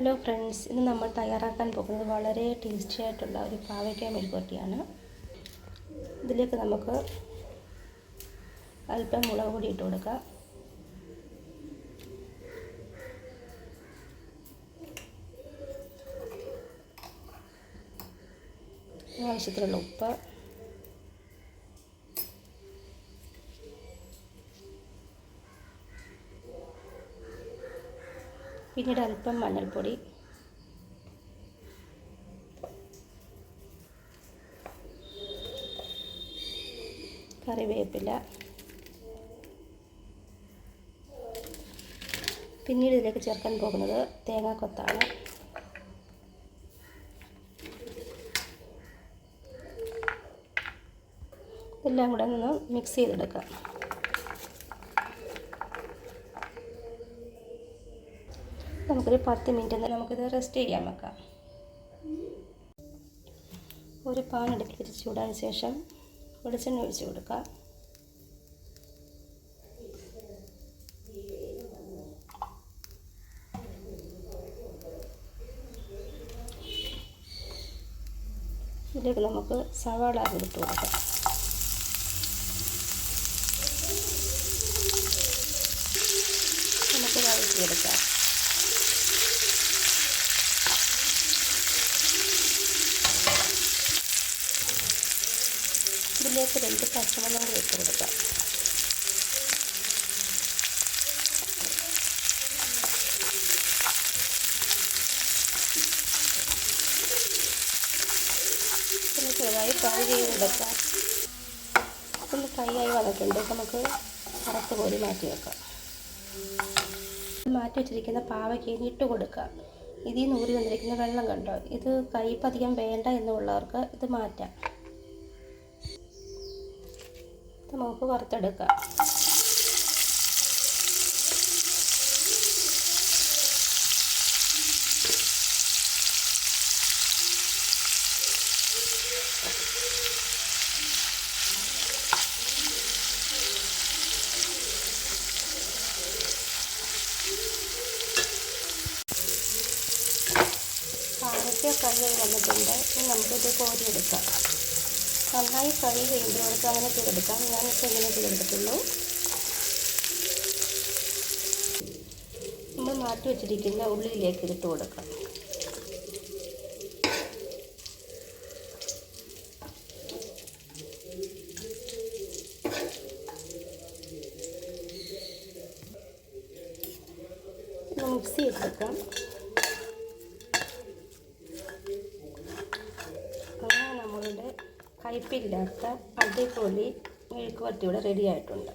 Hello friends ഇന്ന് നമ്മൾ തയ്യാറാക്കാൻ പോകുന്നത് വളരെ ടേസ്റ്റി ആയിട്ടുള്ള ഒരു പാവയ്ക്ക മെഴുകുവരട്ടിയാണ് ഇതിലേക്ക് നമുക്ക് അല്പം മുളക് പൊടി ഇട്ട് കൊടുക്കാം. ആവശ്യത്തിനുള്ള ഉപ്പ്. പിന്നീട് അല്പം മഞ്ഞൾപ്പൊടി. കറിവേപ്പില. പിന്നീട് ഇതിലേക്ക് ചേർക്കാൻ പോകുന്നത് തേങ്ങാക്കൊത്താണ് ഇതെല്ലാം കൂടെ ഒന്ന് മിക്സ് ചെയ്തെടുക്കാം. നമുക്കൊരു പത്ത് മിനിറ്റ് നമുക്കിത് റെസ്റ്റ് ചെയ്യാൻ വെക്കാം. ഒരു പാൻ തിരിച്ച് ചൂടാൻ ശേഷം വെളിച്ചെണ്ണ ഒഴിച്ച് കൊടുക്കാം. ഇതിലേക്ക് നമുക്ക് സവാള ഇട്ട് കൊടുക്കാം. നമുക്ക് വഴറ്റിയെടുക്കാം. ഇതിലേക്ക് രണ്ട് പച്ചമുളക് കൊടുക്കാം. പിന്നെ ചെറുതായി ഫ്രൈ ചെയ്തെടുക്കാം ഒന്ന് ഫ്രൈ ആയി വന്നിട്ടുണ്ട്. നമുക്ക് അറത്ത് കോരി മാറ്റി വെക്കാം. മാറ്റി വെച്ചിരിക്കുന്ന പാവയ്ക്ക് ഇട്ട് കൊടുക്കുക ഇതിൽ നിന്ന് ഊരി വന്നിരിക്കുന്ന വെള്ളം കണ്ടോ? ഇത് കയ്പധികം വേണ്ട എന്നുള്ളവർക്ക് ഇത് മാറ്റാം. നമുക്ക് വറുത്തെടുക്കാം. പാവയ്ക്ക വന്നിട്ടുണ്ട്. ഇനി നമുക്കിത് കോരിയെടുക്കാം. നന്നായി ഫ്രൈ ചെയ്യുന്നവർക്ക് അങ്ങനെ ചെയ്തെടുക്കാം. ഞാനിപ്പോൾ ഇങ്ങനെ ചെയ്തെടുത്തിട്ടുള്ളൂ. നമ്മൾ മാറ്റി വെച്ചിരിക്കുന്ന ഉള്ളിയിലേക്ക് ഇട്ട് കൊടുക്കാം. മിക്സ് ചെയ്തെടുക്കാം നമ്മളുടെ കയ്പില്ലാത്ത അടിപൊളി മെഴുക്ക് വരട്ടി ഇവിടെ റെഡി ആയിട്ടുണ്ട്.